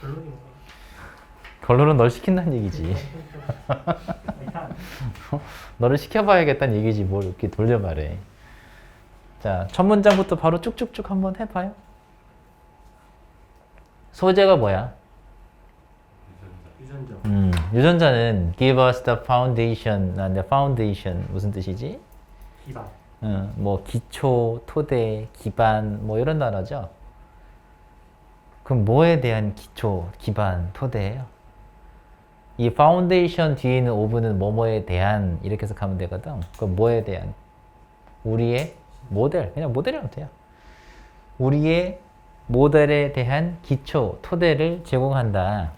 결론이 뭐야? 결론은 널 시킨다는 얘기지. 너를 시켜봐야겠다는 얘기지 뭘 이렇게 돌려 말해. 자, 첫 문장부터 바로 쭉쭉쭉 한번 해봐요. 소재가 뭐야? 유전자 음, 유전자는 give us the foundation, 아, the foundation 무슨 뜻이지? 기반 어, 뭐 기초, 토대, 기반 뭐 이런 단어죠. 그럼 뭐에 대한 기초, 기반, 토대예요? 이 파운데이션 뒤에 있는 오브는 뭐뭐에 대한 이렇게 해서 가면 되거든. 그럼 뭐에 대한? 우리의 모델, 그냥 모델이라면 돼요. 우리의 모델에 대한 기초, 토대를 제공한다.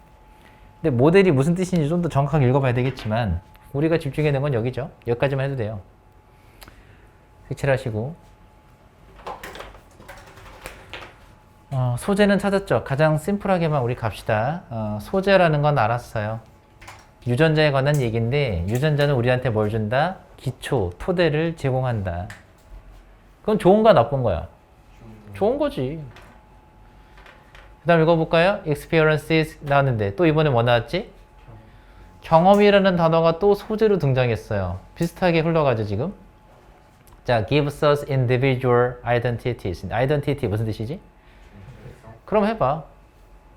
근데 모델이 무슨 뜻인지 좀 더 정확하게 읽어봐야 되겠지만 우리가 집중해야 되는 건 여기죠. 여기까지만 해도 돼요. 색칠하시고 어, 소재는 찾았죠. 가장 심플하게만 우리 갑시다. 어, 소재라는 건 알았어요. 유전자에 관한 얘기인데 유전자는 우리한테 뭘 준다? 기초, 토대를 제공한다. 그건 좋은가 나쁜 거야? 좋은 거지. 그 다음 읽어볼까요? experiences 나왔는데 또 이번에 뭐 나왔지? 경험이라는 단어가 또 소재로 등장했어요. 비슷하게 흘러가죠 지금. 자, gives us individual identities. identity 무슨 뜻이지? 그럼 해봐.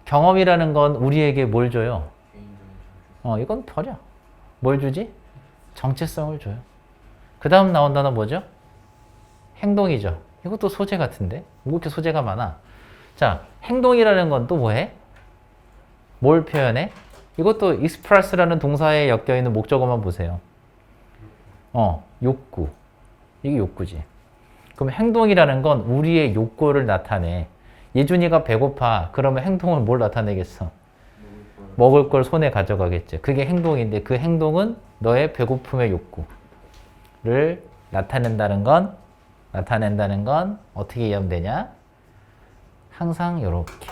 경험이라는 건 우리에게 뭘 줘요? 어, 이건 버려. 뭘 주지? 정체성을 줘요. 그 다음 나온 단어 뭐죠? 행동이죠. 이것도 소재 같은데? 뭐 이렇게 소재가 많아? 자, 행동이라는 건 또 뭐 해? 뭘 표현해? 이것도 express라는 동사에 엮여 있는 목적어만 보세요. 어, 욕구. 이게 욕구지. 그럼 행동이라는 건 우리의 욕구를 나타내. 예준이가 배고파. 그러면 행동은 뭘 나타내겠어? 먹을 걸 손에 가져가겠죠. 그게 행동인데 그 행동은 너의 배고픔의 욕구를 나타낸다는 건 나타낸다는 건 어떻게 이해하면 되냐? 항상 이렇게.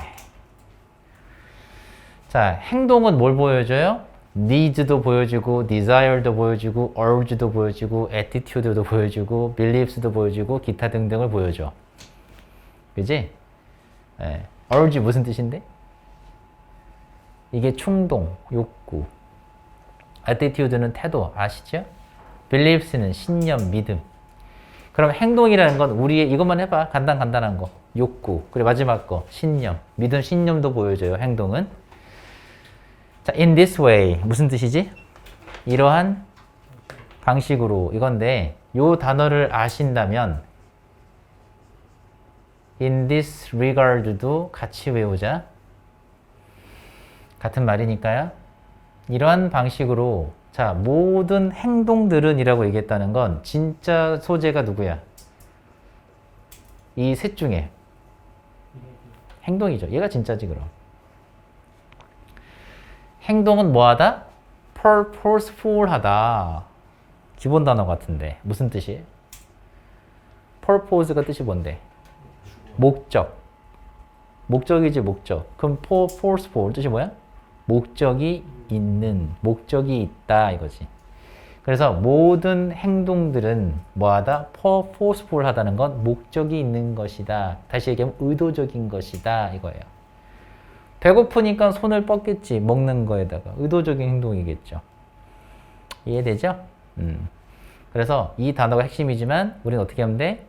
자, 행동은 뭘 보여줘요? needs도 보여주고, desire도 보여주고, urge도 보여주고, attitude도 보여주고, beliefs도 보여주고, 기타 등등을 보여줘. 그지? 예. urge 무슨 뜻인데? 이게 충동, 욕구. attitude는 태도, 아시죠? beliefs는 신념, 믿음. 그럼 행동이라는 건 우리의 이것만 해봐. 간단 간단한 거. 욕구. 그리고 마지막 거. 신념. 믿음, 신념도 보여줘요. 행동은. 자, in this way 무슨 뜻이지? 이러한 방식으로 이건데 요 단어를 아신다면 in this regard도 같이 외우자. 같은 말이니까요. 이러한 방식으로 자 모든 행동들은 이라고 얘기했다는 건 진짜 소재가 누구야? 이 셋 중에 행동이죠. 얘가 진짜지 그럼. 행동은 뭐하다? purposeful하다. 기본 단어 같은데 무슨 뜻이에요? purpose가 뜻이 뭔데? 목적. 목적이지 목적. 그럼 purposeful 뜻이 뭐야? 목적이 있는, 목적이 있다 이거지. 그래서 모든 행동들은 뭐하다? purposeful하다는 건 목적이 있는 것이다. 다시 얘기하면 의도적인 것이다 이거예요. 배고프니까 손을 뻗겠지 먹는 거에다가 의도적인 행동이겠죠. 이해되죠? 음. 그래서 이 단어가 핵심이지만 우리는 어떻게 하면 돼?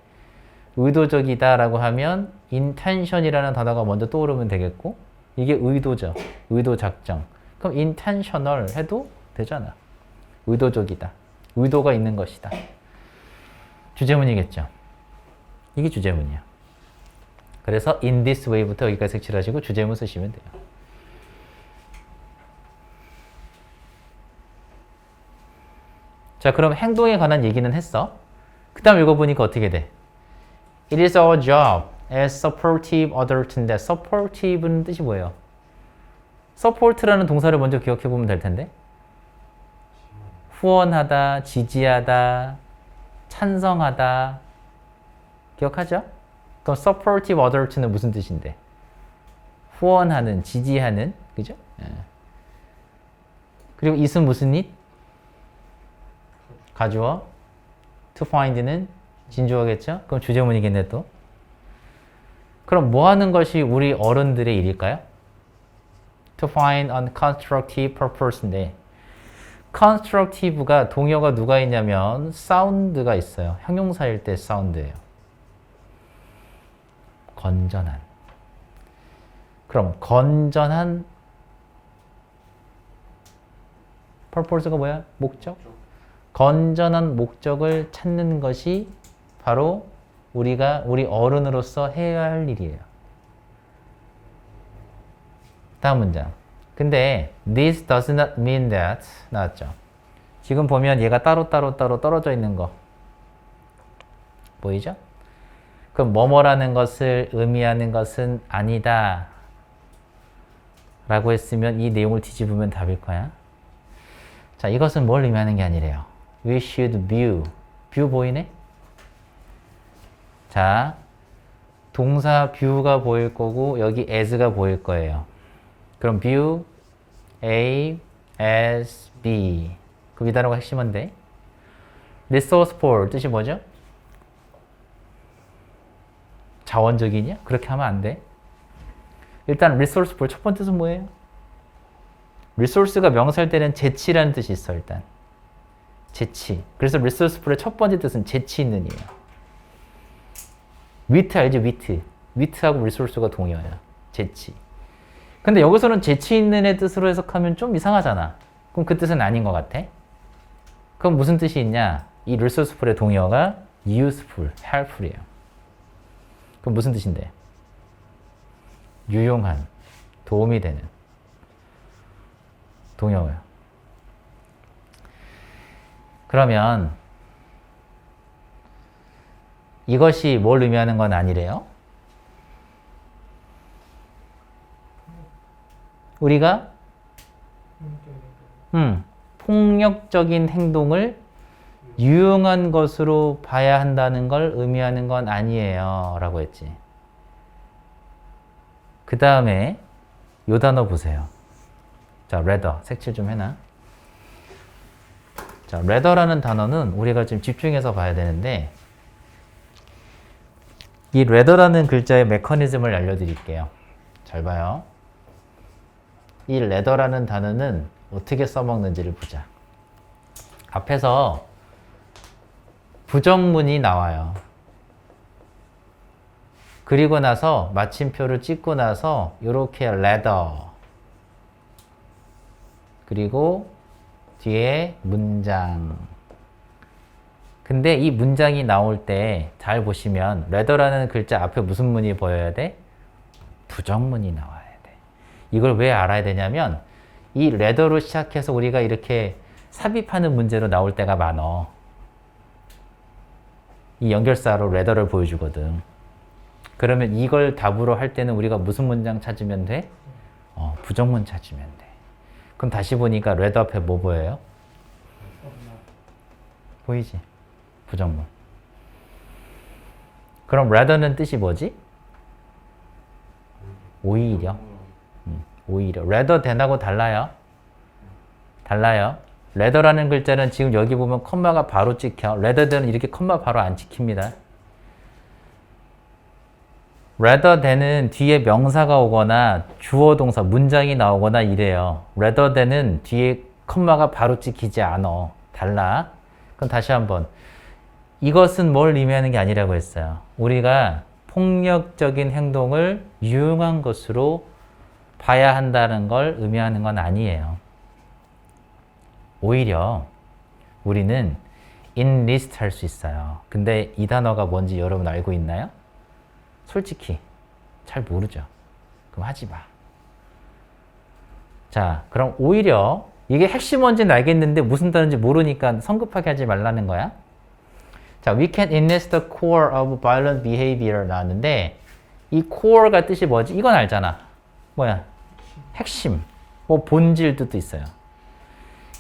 의도적이다라고 하면 intention이라는 단어가 먼저 떠오르면 되겠고 이게 의도죠. 의도 작정. 그럼 intentional 해도 되잖아. 의도적이다. 의도가 있는 것이다. 주제문이겠죠. 이게 주제문이야. 그래서 in this way부터 여기까지 색칠하시고 주제문 쓰시면 돼요. 자, 그럼 행동에 관한 얘기는 했어. 그 다음 읽어보니까 어떻게 돼? It is our job as supportive adult인데 supportive는 뜻이 뭐예요? support라는 동사를 먼저 기억해 보면 될 텐데 후원하다, 지지하다, 찬성하다 기억하죠? 그럼 supportive adult는 무슨 뜻인데? 후원하는, 지지하는, 그죠? 예. 그리고 it은 무슨 it? 가주어. to find는 진주어겠죠? 그럼 주제문이겠네 또. 그럼 뭐 하는 것이 우리 어른들의 일일까요? to find a constructive purpose인데 constructive가 동요가 누가 있냐면 sound가 있어요. 형용사일 때 sound예요. 건전한. 그럼 건전한 purpose가 뭐야? 목적? 건전한 목적을 찾는 것이 바로 우리가 우리 어른으로서 해야 할 일이에요. 다음 문장. 근데 this does not mean that 나왔죠. 지금 보면 얘가 따로 따로 따로 떨어져 있는 거 보이죠? 그럼 뭐뭐라는 것을 의미하는 것은 아니다. 라고 했으면 이 내용을 뒤집으면 답일 거야. 자, 이것은 뭘 의미하는 게 아니래요. We should view. view 보이네? 자, 동사 view가 보일 거고 여기 as가 보일 거예요. 그럼 view A as B. 그 위단어가 핵심인데. resourceful 뜻이 뭐죠? 자원적이냐? 그렇게 하면 안 돼. 일단 resourceful 첫 번째 뜻은 뭐예요? resource가 명사일 때는 재치라는 뜻이 있어 일단. 재치. 그래서 resourceful의 첫 번째 뜻은 재치 있는 이에요. 위트 알지? 위트. 위트하고 resource가 동의어야. 재치. 근데 여기서는 재치 있는 의 뜻으로 해석하면 좀 이상하잖아. 그럼 그 뜻은 아닌 것 같아. 그럼 무슨 뜻이 있냐? 이 resourceful의 동의어가 useful, helpful이에요. 그럼 무슨 뜻인데? 유용한, 도움이 되는 동의어예요. 그러면 이것이 뭘 의미하는 건 아니래요? 우리가 음, 폭력적인 행동을 유용한 것으로 봐야 한다는 걸 의미하는 건 아니에요. 라고 했지. 그 다음에 요 단어 보세요. 자, rather. 색칠 좀 해놔. 자, rather라는 단어는 우리가 지금 집중해서 봐야 되는데 이 rather라는 글자의 메커니즘을 알려드릴게요. 잘 봐요. 이 rather라는 단어는 어떻게 써먹는지를 보자. 앞에서 부정문이 나와요. 그리고 나서 마침표를 찍고 나서 이렇게 rather 그리고 뒤에 문장 근데 이 문장이 나올 때 잘 보시면 rather라는 글자 앞에 무슨 문이 보여야 돼? 부정문이 나와야 돼. 이걸 왜 알아야 되냐면 이 rather로 시작해서 우리가 이렇게 삽입하는 문제로 나올 때가 많어. 이 연결사로 rather를 보여주거든. 그러면 이걸 답으로 할 때는 우리가 무슨 문장 찾으면 돼? 어, 부정문 찾으면 돼. 그럼 다시 보니까 rather 앞에 뭐 보여요? 보이지? 부정문. 그럼 rather는 뜻이 뭐지? 오히려. 음, 오히려. rather than하고 달라요. 달라요. rather라는 글자는 지금 여기 보면 컴마가 바로 찍혀. rather than은 이렇게 컴마 바로 안 찍힙니다. rather than은 뒤에 명사가 오거나 주어 동사 문장이 나오거나 이래요. rather than은 뒤에 컴마가 바로 찍히지 않아. 달라. 그럼 다시 한번 이것은 뭘 의미하는 게 아니라고 했어요. 우리가 폭력적인 행동을 유용한 것으로 봐야 한다는 걸 의미하는 건 아니에요. 오히려 우리는 enlist 할 수 있어요. 근데 이 단어가 뭔지 여러분 알고 있나요? 솔직히 잘 모르죠. 그럼 하지 마. 자, 그럼 오히려 이게 핵심 뭔지는 알겠는데 무슨 단어인지 모르니까 성급하게 하지 말라는 거야. 자, we can enlist the core of violent behavior 나왔는데 이 core가 뜻이 뭐지? 이건 알잖아. 뭐야? 핵심. 뭐 본질 뜻도 있어요.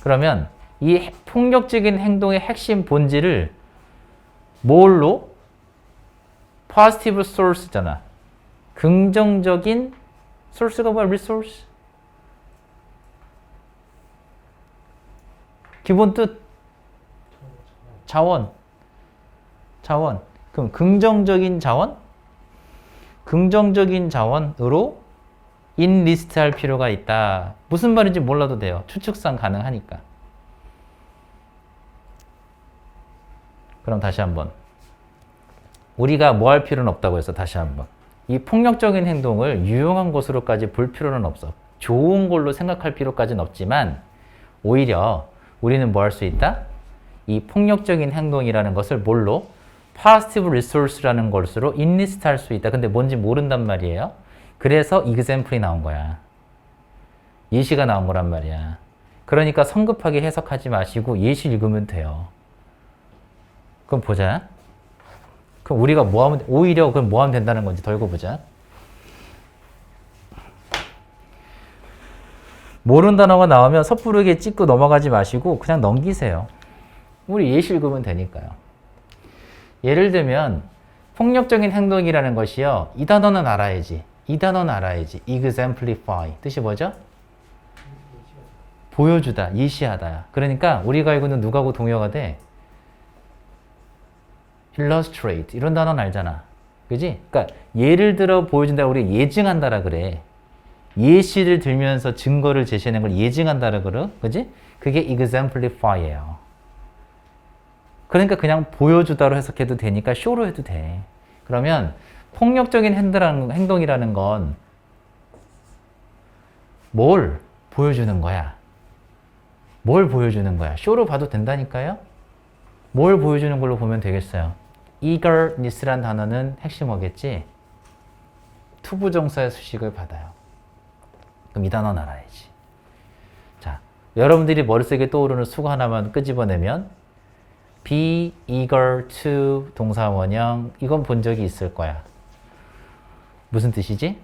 그러면 이 해- 폭력적인 행동의 핵심 본질을 뭘로? positive source잖아. 긍정적인 source가 뭐야? resource. 기본 뜻 자원. 자원. 그럼 긍정적인 자원? 긍정적인 자원으로 인리스트 할 필요가 있다. 무슨 말인지 몰라도 돼요. 추측상 가능하니까. 그럼 다시 한번. 우리가 뭐 할 필요는 없다고 해서 다시 한번. 이 폭력적인 행동을 유용한 것으로까지 볼 필요는 없어. 좋은 걸로 생각할 필요까지는 없지만 오히려 우리는 뭐 할 수 있다? 이 폭력적인 행동이라는 것을 뭘로? Positive resource라는 것으로 인리스트 할 수 있다. 근데 뭔지 모른단 말이에요. 그래서 example이 나온 거야. 예시가 나온 거란 말이야. 그러니까 성급하게 해석하지 마시고 예시 읽으면 돼요. 그럼 보자. 그럼 우리가 뭐 하면, 오히려 그럼 뭐 하면 된다는 건지 덜고 보자. 모르는 단어가 나오면 섣부르게 찍고 넘어가지 마시고 그냥 넘기세요. 우리 예시 읽으면 되니까요. 예를 들면 폭력적인 행동이라는 것이요. 이 단어는 알아야지. 이 단어는 알아야지. exemplify. 뜻이 뭐죠? 보여주다, 예시하다야. 그러니까 우리가 알고 있는 누가고 동요가 돼. illustrate 이런 단어는 알잖아. 그지? 그러니까 예를 들어 보여준다 우리 예증한다라 그래. 예시를 들면서 증거를 제시하는 걸 예증한다라 그래. 그지? 그게 exemplify예요. 그러니까 그냥 보여주다로 해석해도 되니까 쇼로 해도 돼. 그러면 폭력적인 행동이라는, 건 뭘 보여주는 거야? 뭘 보여주는 거야? 쇼로 봐도 된다니까요? 뭘 보여주는 걸로 보면 되겠어요? eagerness란 단어는 핵심 어겠지? 투부정사의 수식을 받아요. 그럼 이 단어는 알아야지. 자, 여러분들이 머릿속에 떠오르는 수거 하나만 끄집어내면 be eager to 동사 원형 이건 본 적이 있을 거야. 무슨 뜻이지?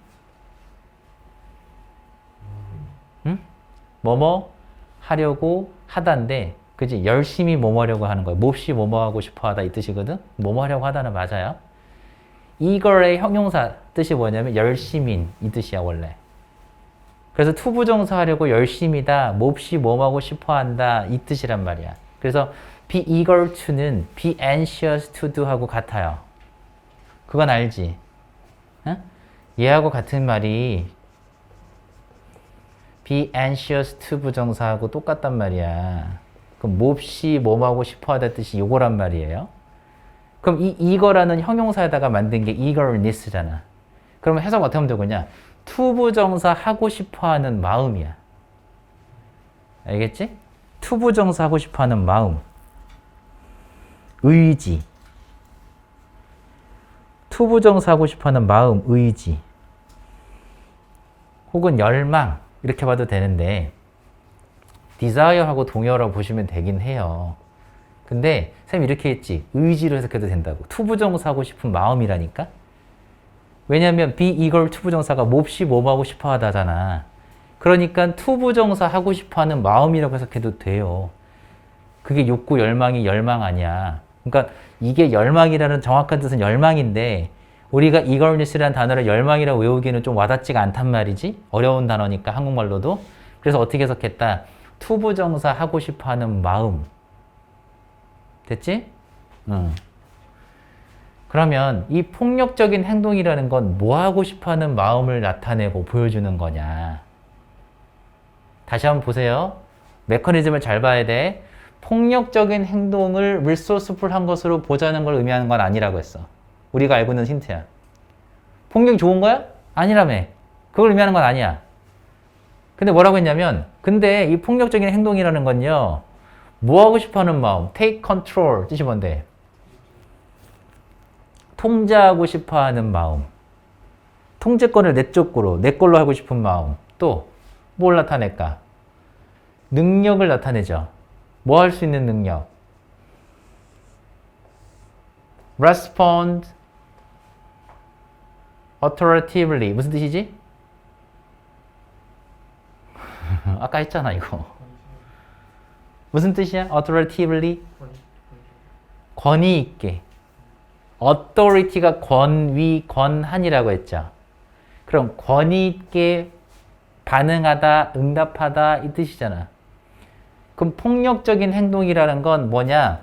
응? 뭐뭐 하려고 하다인데 그지 열심히 뭐뭐 하려고 하는 거야. 몹시 뭐뭐 하고 싶어 하다 이 뜻이거든. 뭐뭐 하려고 하다는 맞아요. eager의 형용사 뜻이 뭐냐면 열심인 이 뜻이야 원래. 그래서 투부정사 하려고 열심이다, 몹시 뭐뭐 하고 싶어 한다 이 뜻이란 말이야. 그래서 be eager to는 be anxious to do 하고 같아요. 그건 알지? 응? 얘하고 같은 말이 be anxious to 부정사하고 똑같단 말이야. 그럼 몹시 뭐뭐 하고 싶어 하다 뜻이 요거란 말이에요. 그럼 이 이거라는 형용사에다가 만든 게 eagerness잖아. 그러면 해석 어떻게 하면 되겠냐? 투부정사 하고 싶어 하는 마음이야. 알겠지? 투부정사 하고 싶어 하는 마음. 의지. 투부정사 하고 싶어 하는 마음, 의지. 혹은 열망. 이렇게 봐도 되는데, desire하고 동의어라고 보시면 되긴 해요. 근데, 쌤 이렇게 했지. 의지로 해석해도 된다고. 투부정사 하고 싶은 마음이라니까? 왜냐면 be eager 투부정사가 몹시 뭐 하고 싶어 하다잖아. 그러니까 투부정사 하고 싶어 하는 마음이라고 해석해도 돼요. 그게 욕구, 열망이 열망 아니야. 그러니까 이게 열망이라는 정확한 뜻은 열망인데 우리가 eagerness라는 단어를 열망이라고 외우기는 좀 와닿지가 않단 말이지. 어려운 단어니까 한국말로도. 그래서 어떻게 해석했다? 투부정사 하고 싶어 하는 마음. 됐지? 응. 그러면 이 폭력적인 행동이라는 건 뭐 하고 싶어 하는 마음을 나타내고 보여주는 거냐. 다시 한번 보세요. 메커니즘을 잘 봐야 돼. 폭력적인 행동을 resourceful한 것으로 보자는 걸 의미하는 건 아니라고 했어. 우리가 알고 있는 힌트야. 폭력이 좋은 거야? 아니라며. 그걸 의미하는 건 아니야. 근데 뭐라고 했냐면, 근데 이 폭력적인 행동이라는 건요, 뭐 하고 싶어 하는 마음, take control 뜻이 뭔데? 통제하고 싶어 하는 마음. 통제권을 내 쪽으로, 내 걸로 하고 싶은 마음. 또, 뭘 나타낼까? 능력을 나타내죠. 뭐 할 수 있는 능력? respond authoritatively. 무슨 뜻이지? 아까 했잖아, 이거. 무슨 뜻이야? authoritatively? 권위 있게. authority가 권위, 권한이라고 했죠. 그럼 권위 있게 반응하다, 응답하다 이 뜻이잖아. 그럼 폭력적인 행동이라는 건 뭐냐?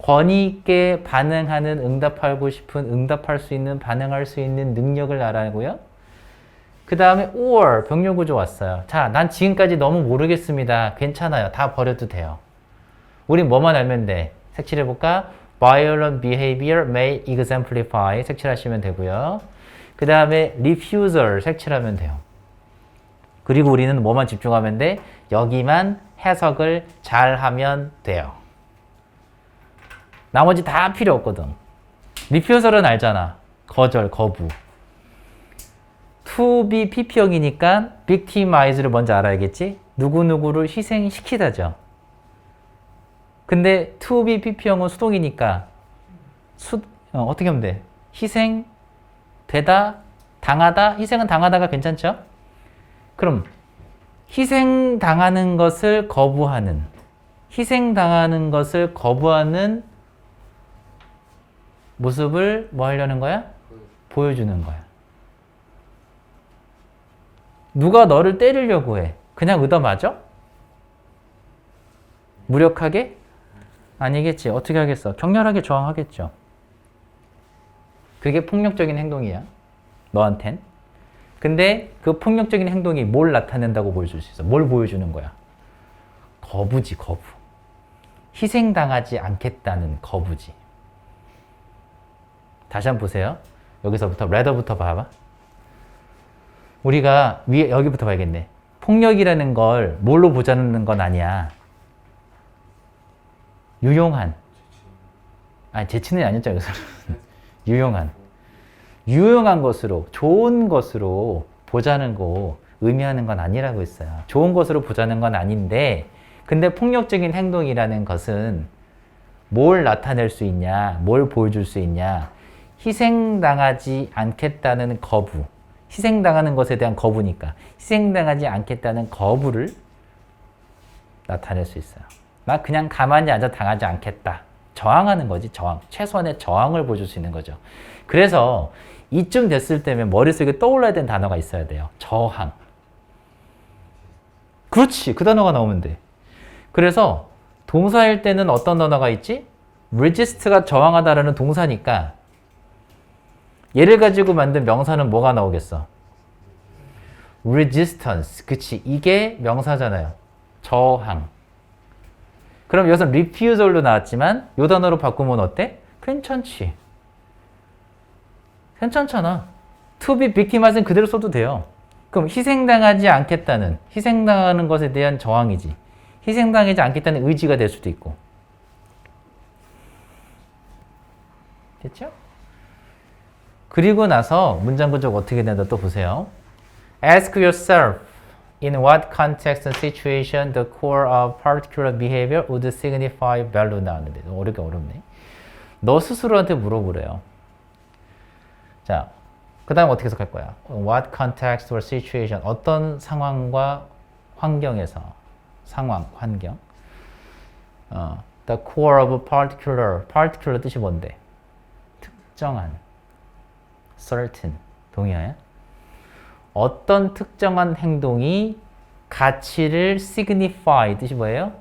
권위 있게 반응하는, 응답하고 싶은, 응답할 수 있는, 반응할 수 있는 능력을 말하고요. 그 다음에 or 병렬 구조 왔어요. 자, 난 지금까지 너무 모르겠습니다. 괜찮아요. 다 버려도 돼요. 우린 뭐만 알면 돼. 색칠해 볼까? Violent behavior may exemplify 색칠하시면 되고요. 그 다음에 refusal 색칠하면 돼요. 그리고 우리는 뭐만 집중하면 돼? 여기만 해석을 잘 하면 돼요. 나머지 다 필요 없거든. 리퓨설은 알잖아. 거절, 거부. to be PP형이니까 victimize를 먼저 알아야겠지? 누구누구를 희생시키다죠. 근데 to be PP형은 수동이니까 수, 어, 어떻게 하면 돼? 희생, 되다, 당하다, 희생은 당하다가 괜찮죠? 그럼 희생당하는 것을 거부하는 희생당하는 것을 거부하는 모습을 뭐 하려는 거야? 보여주는 거야. 누가 너를 때리려고 해. 그냥 맞아? 무력하게? 아니겠지. 어떻게 하겠어? 격렬하게 저항하겠죠. 그게 폭력적인 행동이야. 너한텐. 근데 그 폭력적인 행동이 뭘 나타낸다고 보여줄 수 있어? 뭘 보여주는 거야? 거부지, 거부. 희생당하지 않겠다는 거부지. 다시 한번 보세요. 여기서부터 레더부터 봐봐. 우리가 위에 여기부터 봐야겠네. 폭력이라는 걸 뭘로 보자는 건 아니야. 유용한. 아니 재치는 아니었죠 여기서. 유용한. 유용한 것으로 좋은 것으로 보자는 거 의미하는 건 아니라고 했어요. 좋은 것으로 보자는 건 아닌데 근데 폭력적인 행동이라는 것은 뭘 나타낼 수 있냐, 뭘 보여줄 수 있냐, 희생당하지 않겠다는 거부, 희생당하는 것에 대한 거부니까 희생당하지 않겠다는 거부를 나타낼 수 있어요. 나 그냥 가만히 앉아 당하지 않겠다. 저항하는 거지, 저항. 최소한의 저항을 보여줄 수 있는 거죠. 그래서 이쯤 됐을 때면 머릿속에 떠올라야 되는 단어가 있어야 돼요. 저항. 그렇지. 그 단어가 나오면 돼. 그래서 동사일 때는 어떤 단어가 있지? resist가 저항하다라는 동사니까 얘를 가지고 만든 명사는 뭐가 나오겠어? resistance. 그치. 이게 명사잖아요. 저항. 그럼 여기서 refusal로 나왔지만 이 단어로 바꾸면 어때? 괜찮지. 괜찮잖아. be victimizing 그대로 써도 돼요. 그럼 희생당하지 않겠다는, 희생당하는 것에 대한 저항이지. 희생당하지 않겠다는 의지가 될 수도 있고. 됐죠? 그리고 나서 문장 구조가 어떻게 된다 또 보세요. Ask yourself in what context and situation the core of particular behavior would signify value 나왔는데 어렵게 어렵네. 너 스스로한테 물어보래요. 자, 그 다음 어떻게 해석할 거야? What context or situation 어떤 상황과 환경에서 상황, 환경 어, The core of particular particular 뜻이 뭔데? 특정한 certain 동의하야? 어떤 특정한 행동이 가치를 signify 뜻이 뭐예요?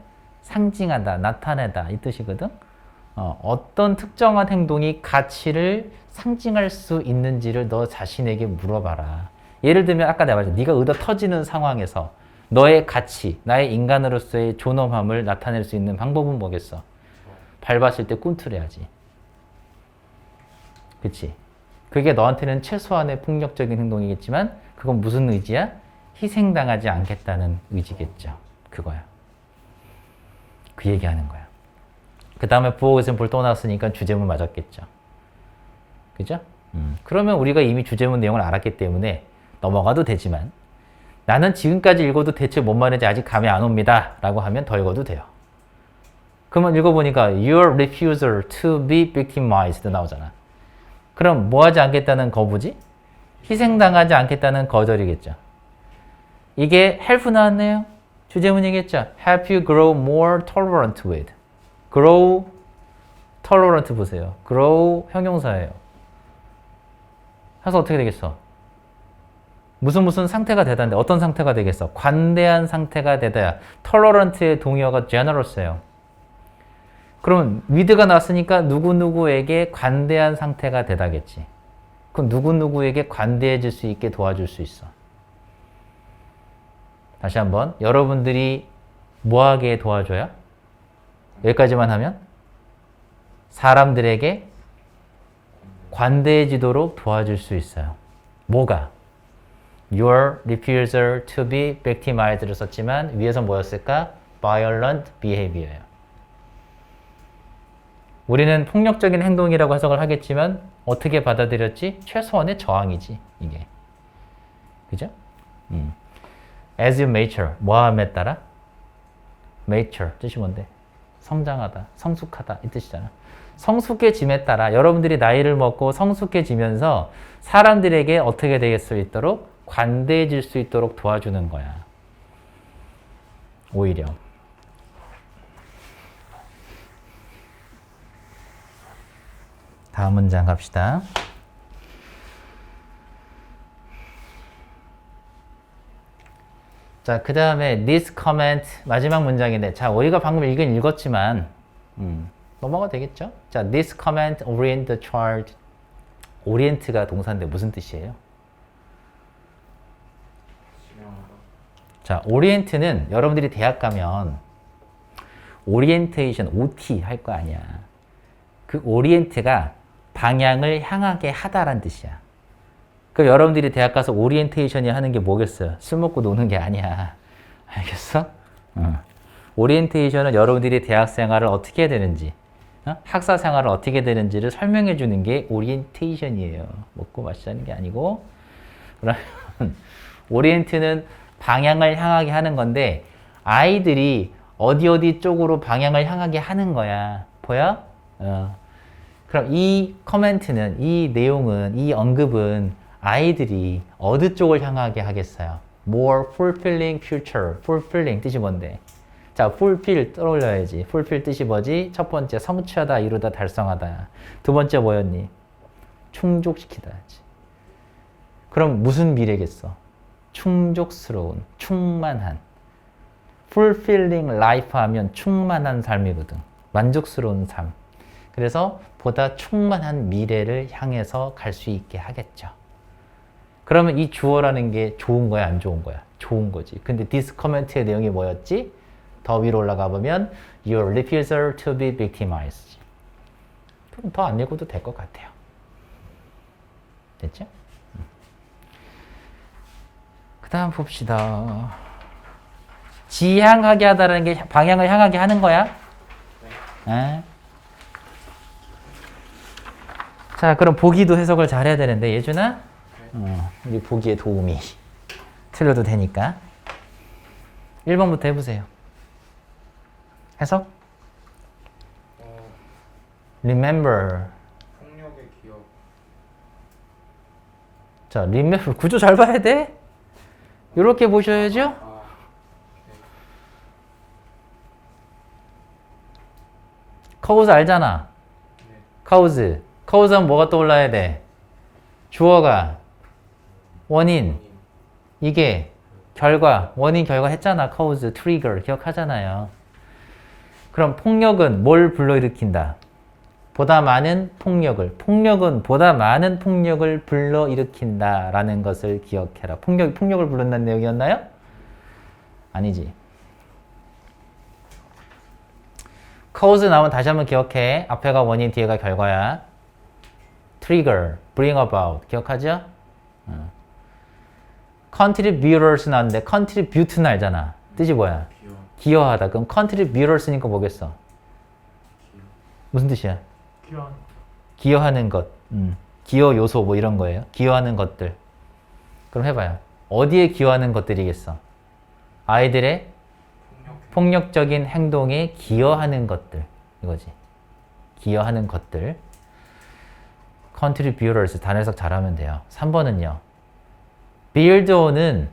상징하다, 나타내다 이 뜻이거든. 어, 어떤 특정한 행동이 가치를 상징할 수 있는지를 너 자신에게 물어봐라. 예를 들면 아까 내가 말했죠. 네가 의도 터지는 상황에서 너의 가치, 나의 인간으로서의 존엄함을 나타낼 수 있는 방법은 뭐겠어? 밟았을 때 꿈틀해야지. 그치? 그게 너한테는 최소한의 폭력적인 행동이겠지만 그건 무슨 의지야? 희생당하지 않겠다는 의지겠죠. 그거야. 그 얘기하는 거야. 그 다음에 부호 샘플 또 나왔으니까 주제문 맞았겠죠. 그죠? 음. 그러면 우리가 이미 주제문 내용을 알았기 때문에 넘어가도 되지만 나는 지금까지 읽어도 대체 뭔 말인지 아직 감이 안 옵니다. 라고 하면 더 읽어도 돼요. 그러면 읽어보니까 your refusal to be victimized 나오잖아. 그럼 뭐 하지 않겠다는 거부지? 희생당하지 않겠다는 거절이겠죠. 이게 help 나왔네요. 주제문이겠죠. help you grow more tolerant with. Grow tolerant 보세요. grow 형용사예요. 해서 어떻게 되겠어? 무슨 무슨 상태가 되다인데 어떤 상태가 되겠어? 관대한 상태가 되다야. tolerant의 동의어가 generous예요. 그럼 with가 나왔으니까 누구누구에게 관대한 상태가 되다겠지. 그럼 누구누구에게 관대해질 수 있게 도와줄 수 있어. 다시 한번 여러분들이 뭐하게 도와줘요? 여기까지만 하면 사람들에게 관대해지도록 도와줄 수 있어요. 뭐가? Your refusal to be victimized를 썼지만 위에서 뭐였을까? Violent behavior예요. 우리는 폭력적인 행동이라고 해석을 하겠지만 어떻게 받아들였지? 최소한의 저항이지 이게. 그죠? 음. As you mature, 뭐함에 따라? mature 뜻이 뭔데? 성장하다, 성숙하다 이 뜻이잖아. 성숙해짐에 따라 여러분들이 나이를 먹고 성숙해지면서 사람들에게 어떻게 되게 수 있도록 관대해질 수 있도록 도와주는 거야. 오히려. 다음 문장 갑시다. 자, 그 다음에 this comment 마지막 문장인데, 자, 우리가 방금 읽은 읽었지만 음, 넘어가 되겠죠? 자, this comment orient the child. orient가 동사인데 무슨 뜻이에요? 자, orient는 여러분들이 대학 가면 orientation, OT 할 거 아니야. 그 orient가 방향을 향하게 하다란 뜻이야. 그 여러분들이 대학 가서 오리엔테이션이 하는 게 뭐겠어요? 술 먹고 노는 게 아니야. 알겠어? 어. 오리엔테이션은 여러분들이 대학 생활을 어떻게 해야 되는지, 어? 학사 생활을 어떻게 되는지를 설명해 주는 게 오리엔테이션이에요. 먹고 마시자는 게 아니고. 그러면 오리엔트는 방향을 향하게 하는 건데 아이들이 어디 어디 쪽으로 방향을 향하게 하는 거야. 보여? 어. 그럼 이 커멘트는 이 내용은 이 언급은 아이들이 어느 쪽을 향하게 하겠어요? More fulfilling future. fulfilling 뜻이 뭔데? 자, fulfill 떠올려야지. fulfill 뜻이 뭐지? 첫 번째 성취하다, 이루다, 달성하다. 두 번째 뭐였니? 충족시키다지. 그럼 무슨 미래겠어? 충족스러운, 충만한. fulfilling life 하면 충만한 삶이거든. 만족스러운 삶. 그래서 보다 충만한 미래를 향해서 갈 수 있게 하겠죠. 그러면 이 주어라는 게 좋은 거야, 안 좋은 거야? 좋은 거지. 근데 this comment의 내용이 뭐였지? 더 위로 올라가 보면 your refusal to be victimized. 그럼 더 안 읽어도 될 것 같아요. 됐죠? 그 다음 봅시다. 지향하게 하다라는 게 방향을 향하게 하는 거야? 에? 자, 그럼 보기도 해석을 잘 해야 되는데, 예준아? 어, 우리 보기에 도움이 틀려도 되니까. 1번부터 해보세요. 해석? 어, Remember. 폭력의 기억. 자, remember. 구조 잘 봐야 돼? 이렇게 보셔야죠? 아, cause 알잖아. 네. cause. cause 하면 뭐가 떠올라야 돼? 주어가 원인. 이게 결과, 원인 결과 했잖아. cause, trigger 기억하잖아요. 그럼 폭력은 뭘 불러일으킨다? 보다 많은 폭력을. 폭력은 보다 많은 폭력을 불러일으킨다 라는 것을 기억해라. 폭력, 폭력을 부른다는 내용이었나요? 아니지. cause 나오면 다시 한번 기억해. 앞에가 원인, 뒤에가 결과야. trigger, bring about. 기억하죠? 어. Contributors 나왔는데 contribute는 알잖아. 뜻이 뭐야? 기여하다. 그럼 contributors니까 뭐겠어? 무슨 뜻이야? 귀한 기여하는 것. 음. 기여 요소 뭐 이런 거예요. 기여하는 것들. 그럼 해봐요. 어디에 기여하는 것들이겠어? 아이들의 폭력. 폭력적인 행동에 기여하는 것들. 이거지. 기여하는 것들. contributors 단어 해석 잘하면 돼요. 3번은요. Build는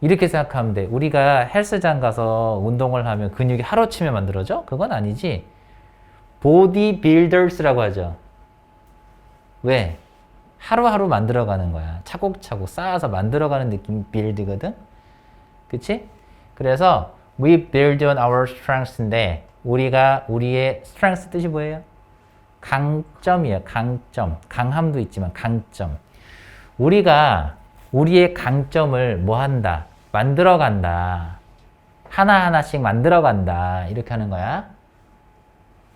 이렇게 생각하면 돼. 우리가 헬스장 가서 운동을 하면 근육이 하루치면 만들어져? 그건 아니지. bodybuilders라고 하죠. 왜? 하루하루 만들어가는 거야. 차곡차곡 쌓아서 만들어가는 느낌 build거든. 그치? 그래서 we build on our strengths인데 우리가 우리의 strength 뜻이 뭐예요? 강점이에요. 강점. 강함도 있지만 강점. 우리가 우리의 강점을 뭐 한다? 만들어 간다. 하나하나씩 만들어 간다. 이렇게 하는 거야.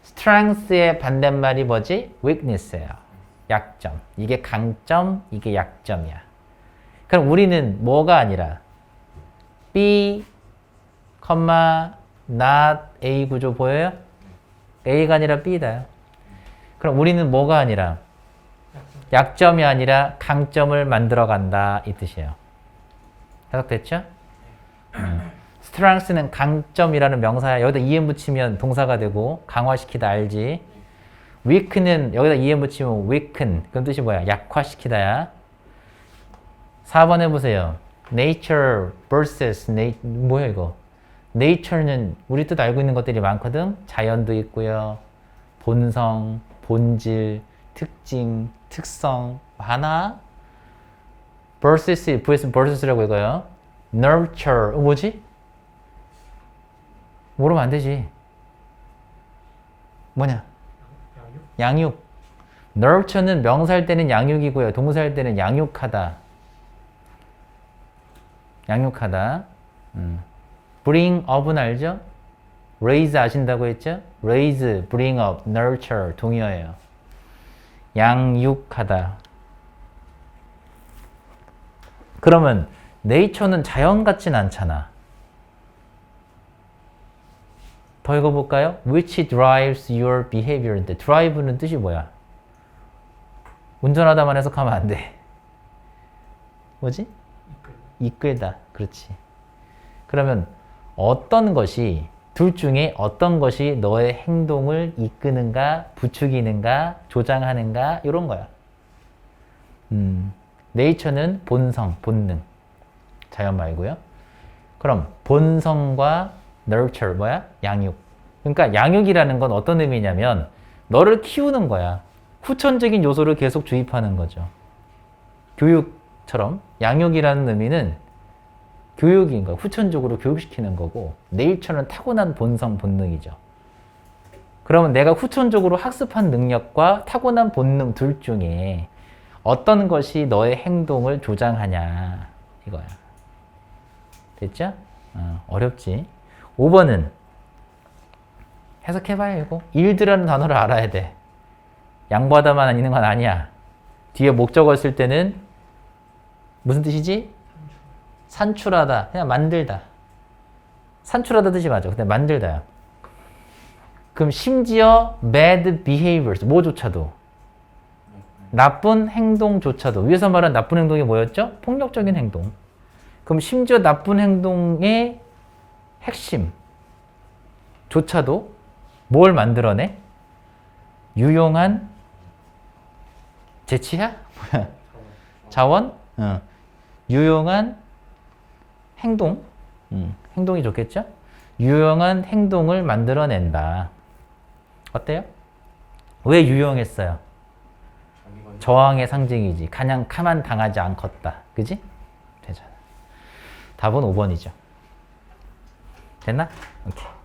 strength의 반대말이 뭐지? weakness예요. 약점. 이게 강점, 이게 약점이야. 그럼 우리는 뭐가 아니라 B, not A 구조 보여요? A가 아니라 B다요. 그럼 우리는 뭐가 아니라 약점이 아니라 강점을 만들어 간다 이 뜻이에요. 해석됐죠? 음. strength는 강점이라는 명사야. 여기다 em 붙이면 동사가 되고 강화시키다 알지? weak는 여기다 em 붙이면 weaken. 그럼 뜻이 뭐야? 약화시키다야. 4번 해보세요. nature versus na 뭐야 이거? nature는 우리 뜻 알고 있는 것들이 많거든. 자연도 있고요. 본성, 본질, 특징, 특성 하나. versus vs versus라고 이거요. nurture 어, 뭐지? 모르면 안 되지. 뭐냐? 양육. nurture는 명사일 때는 양육이고요. 동사일 때는 양육하다. 양육하다. 음. bring up은 알죠? raise 아신다고 했죠? raise, bring up, nurture 동의어예요. 양육하다. 그러면 nature는 자연 같진 않잖아. 더 읽어볼까요? Which drives your behavior인데 drive는 뜻이 뭐야? 운전하다만 해석하면 안 돼. 뭐지? 이끌. 이끌다. 그렇지. 그러면 어떤 것이 둘 중에 어떤 것이 너의 행동을 이끄는가, 부추기는가, 조장하는가 이런 거야. 음, 네이처는 본성, 본능. 자연 말고요. 그럼 본성과 nurture 뭐야? 양육. 그러니까 양육이라는 건 어떤 의미냐면 너를 키우는 거야. 후천적인 요소를 계속 주입하는 거죠. 교육처럼 양육이라는 의미는 교육인 거, 후천적으로 교육시키는 거고, 네이처는 타고난 본성, 본능이죠. 그러면 내가 후천적으로 학습한 능력과 타고난 본능 둘 중에 어떤 것이 너의 행동을 조장하냐, 이거야. 됐죠? 어, 어렵지? 5번은 해석해봐요, 이거. 일드라는 단어를 알아야 돼. 양보하다만 있는 건 아니야. 뒤에 목적어 쓸 때는 무슨 뜻이지? 산출하다. 그냥 만들다. 산출하다 뜻이 맞아. 근데 만들다야. 그럼 심지어 bad behaviors, 뭐조차도. 나쁜 행동조차도. 위에서 말한 나쁜 행동이 뭐였죠? 폭력적인 행동. 그럼 심지어 나쁜 행동의 핵심 조차도 뭘 만들어내? 유용한 재치야? 뭐야? 자원? 어. 유용한 행동? 음, 행동이 좋겠죠? 유용한 행동을 만들어낸다. 어때요? 왜 유용했어요? 저항의 상징이지. 그냥 가만 당하지 않겠다. 그지? 되잖아. 답은 5번이죠. 됐나? 오케이.